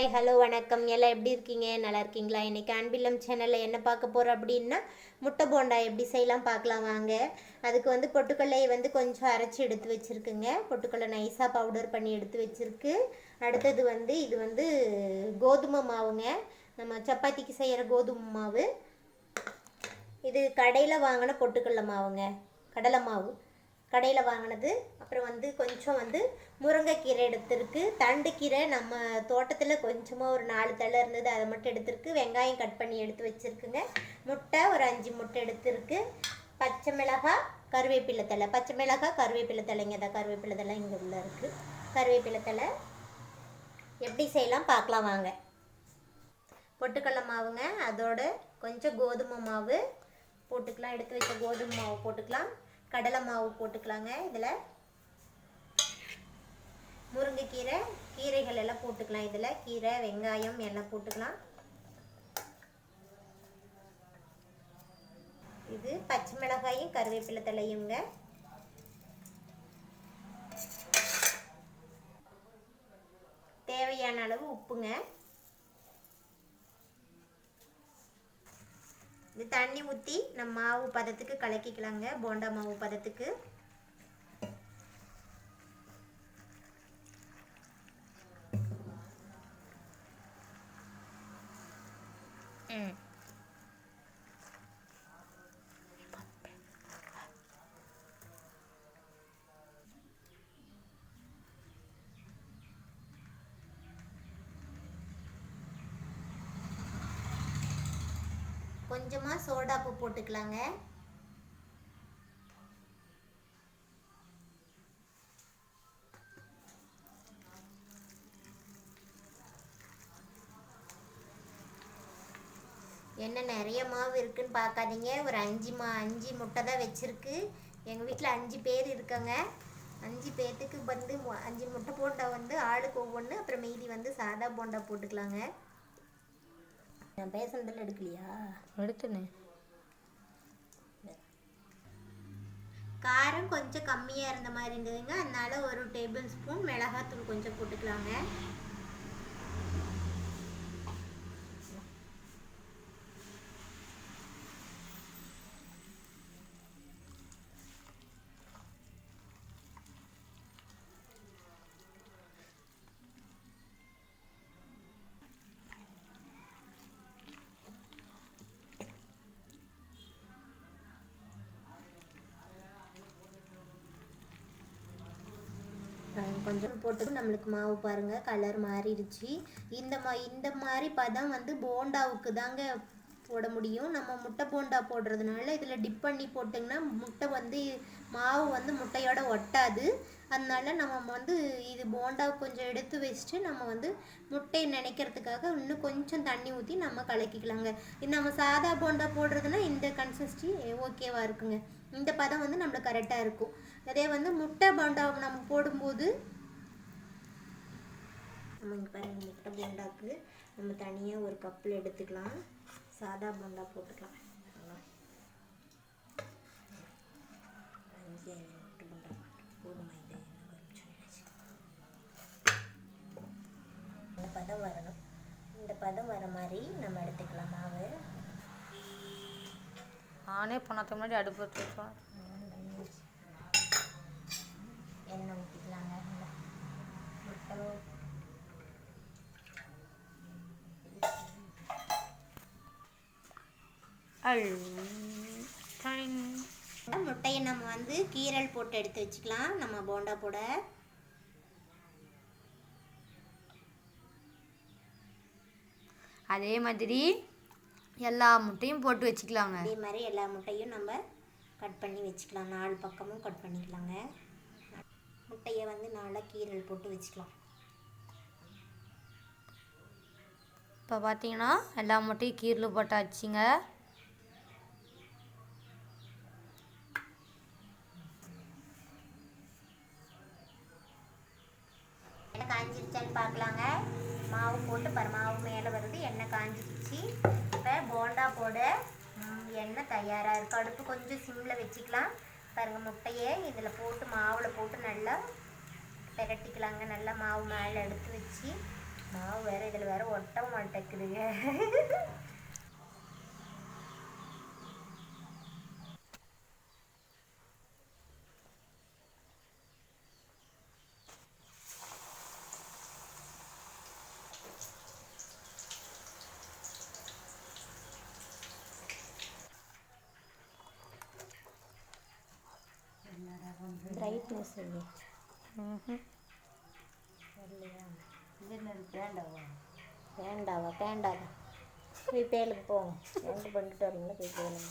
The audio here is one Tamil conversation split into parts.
ஹாய் ஹலோ வணக்கம். எல்லாம் எப்படி இருக்கீங்க? நல்லா இருக்கீங்களா? இன்றைக்கி அன்பில்லம் சேனலில் என்ன பார்க்க போகிறோம் அப்படின்னா முட்டை போண்டா எப்படி செய்யலாம் பார்க்கலாம் வாங்க. அதுக்கு வந்து பொட்டுக்கல்லையை வந்து கொஞ்சம் அரைச்சி எடுத்து வச்சுருக்குங்க. பொட்டுக்கடலை நைஸாக பவுடர் பண்ணி எடுத்து வச்சுருக்கு. அடுத்தது வந்து இது வந்து கோதுமை மாவுங்க. நம்ம சப்பாத்திக்கு செய்கிற கோதுமை மாவு. இது கடையில் வாங்கின பொட்டுக்கடலை மாவுங்க. கடலை மாவு. கடையில் வாங்கினது. அப்புறம் வந்து கொஞ்சம் வந்து முருங்கைக்கீரை எடுத்திருக்கு. தண்டுக்கீரை நம்ம தோட்டத்தில் கொஞ்சமாக ஒரு நாலு தழை இருந்தது அதை மட்டும் எடுத்திருக்கு. வெங்காயம் கட் பண்ணி எடுத்து வச்சுருக்குங்க. முட்டை ஒரு அஞ்சு முட்டை எடுத்திருக்கு. பச்சை மிளகாய் கருவேப்பிலை தழை. பச்சை மிளகாய் கருவேப்பிலை தலைங்க தான் கருவேப்பிலை தழை இங்கே உள்ள இருக்குது கருவேப்பிலை தழை. எப்படி செய்யலாம் பார்க்கலாம் வாங்க. பொட்டுக்கடலை மாவுங்க. அதோட கொஞ்சம் கோதுமை மாவு போட்டுக்கலாம். எடுத்து வச்ச கோதுமை மாவு போட்டுக்கலாம். கடலை மாவு போட்டுக்கலாங்க இதில். முருங்கைக்கீரை கீரைகள் எல்லாம் போட்டுக்கலாம் இதில். கீரை வெங்காயம் எல்லாம் போட்டுக்கலாம். இது பச்சை மிளகாயும் கருவேப்பிலை தலையுங்க தேவையான அளவு உப்புங்க. இது தண்ணி ஊற்றி நம்ம மாவு பதத்துக்கு கலக்கிக்கலாங்க. போண்டா மாவு பதத்துக்கு. ம். கொஞ்சமாக சோடாப்பு போட்டுக்கலாங்க. என்ன நிறைய மாவு இருக்குன்னு பார்க்காதீங்க. ஒரு அஞ்சு மா அஞ்சு முட்டை தான் வச்சுருக்கு. எங்கள் வீட்டில் அஞ்சு பேர் இருக்காங்க. அஞ்சு பேர்த்துக்கு வந்து அஞ்சு முட்டை போண்டா வந்து ஆளுக்கு ஒவ்வொன்று அப்புறம் மீதி வந்து சாதா போண்டா போட்டுக்கலாங்க. நான் பேசுனதில் எடுக்கலையா? எடுத்துனே. காரம் கொஞ்சம் கம்மியாக இருந்த மாதிரி இருந்ததுங்க. அதனால ஒரு டேபிள் ஸ்பூன் மிளகாத்தூள் கொஞ்சம் போட்டுக்கலாங்க. கொஞ்சம் போட்டு நம்மளுக்கு மாவு பாருங்க கலர் மாறிடுச்சு. இந்த மா இந்த மாதிரி பதம் வந்து போண்டாவுக்கு தாங்க போட முடியும். நம்ம முட்டை போண்டா போடுறதுனால இதில் டிப் பண்ணி போட்டிங்கன்னா முட்டை வந்து மாவு வந்து முட்டையோட ஒட்டாது. அதனால நம்ம வந்து இது போண்டா கொஞ்சம் எடுத்து வச்சுட்டு நம்ம வந்து முட்டையை நினைக்கிறதுக்காக இன்னும் கொஞ்சம் தண்ணி ஊற்றி நம்ம கலக்கிக்கலாங்க. இது நம்ம சாதா போண்டா போடுறதுனா இந்த கன்சிஸ்டி ஓகேவாக இருக்குங்க. இந்த பதம் வந்து நம்மளுக்கு கரெக்டாக இருக்கும். அதே வந்து முட்டை போண்டா நம்ம போடும்போது நம்ம இங்கே பாருங்க முட்டை போண்டாக்கு நம்ம தனியாக ஒரு கப்பில் எடுத்துக்கலாம். சாதா போண்டா போட்டுக்கலாம். அஞ்சு முட்டை போண்டா போதுமா இது? என்ன வரும் சொல்லிடுச்சு. இந்த பதம் வரணும். இந்த பதம் வர மாதிரி நம்ம எடுத்துக்கலாம். மாவு. நானே போனதுக்கு முன்னாடி அடுப்பு வச்சு வச்சோம் எண்ணெய் ஊற்றிக்கலாங்க இந்த முட்டை முட்டையை நம்ம வந்து கீரல் போட்டு எடுத்து வச்சுக்கலாம். நம்ம போண்டா போட. அதே மாதிரி எல்லா முட்டையும் போட்டு வச்சுக்கலாங்க. அதே மாதிரி எல்லா முட்டையும் நம்ம கட் பண்ணி வச்சுக்கலாம். நாலு பக்கமும் கட் பண்ணிக்கலாங்க. முட்டையை வந்து நாலாக கீரல் போட்டு வச்சுக்கலாம். இப்போ பார்த்தீங்கன்னா எல்லா முட்டையும் கீரில் போட்டாச்சுங்க. காஞ்சிருச்சான்னு பார்க்கலாங்க. மாவு போட்டு பாரு மாவு மேலே வருது எண்ணெய் காஞ்சிருச்சு. இப்போ போண்டா போட எண்ணெய் தயாராக இருக்குது அடுப்பு கொஞ்சம் சிம்மில் வச்சுக்கலாம். பாருங்கள் முட்டையை இதில் போட்டு மாவில் போட்டு நல்லா பிரட்டிக்கலாங்க. நல்லா மாவு மேலே எடுத்து வச்சு. மாவு வேறு இதில் வேற ஒட்ட மாட்டேக்குதுங்க பிரைட்னஸ் இல்லையா இல்லையா வேண்டாவா வேண்டாவா. போய் பேலுக்கு போவோம். எங்கே பண்ணிட்டு வரீங்களோ போய் பேலுங்க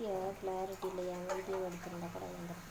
வீடியோ கிளாரிட்டி இல்லையா? வீடியோ எடுக்கிறதா கூட வந்துடும்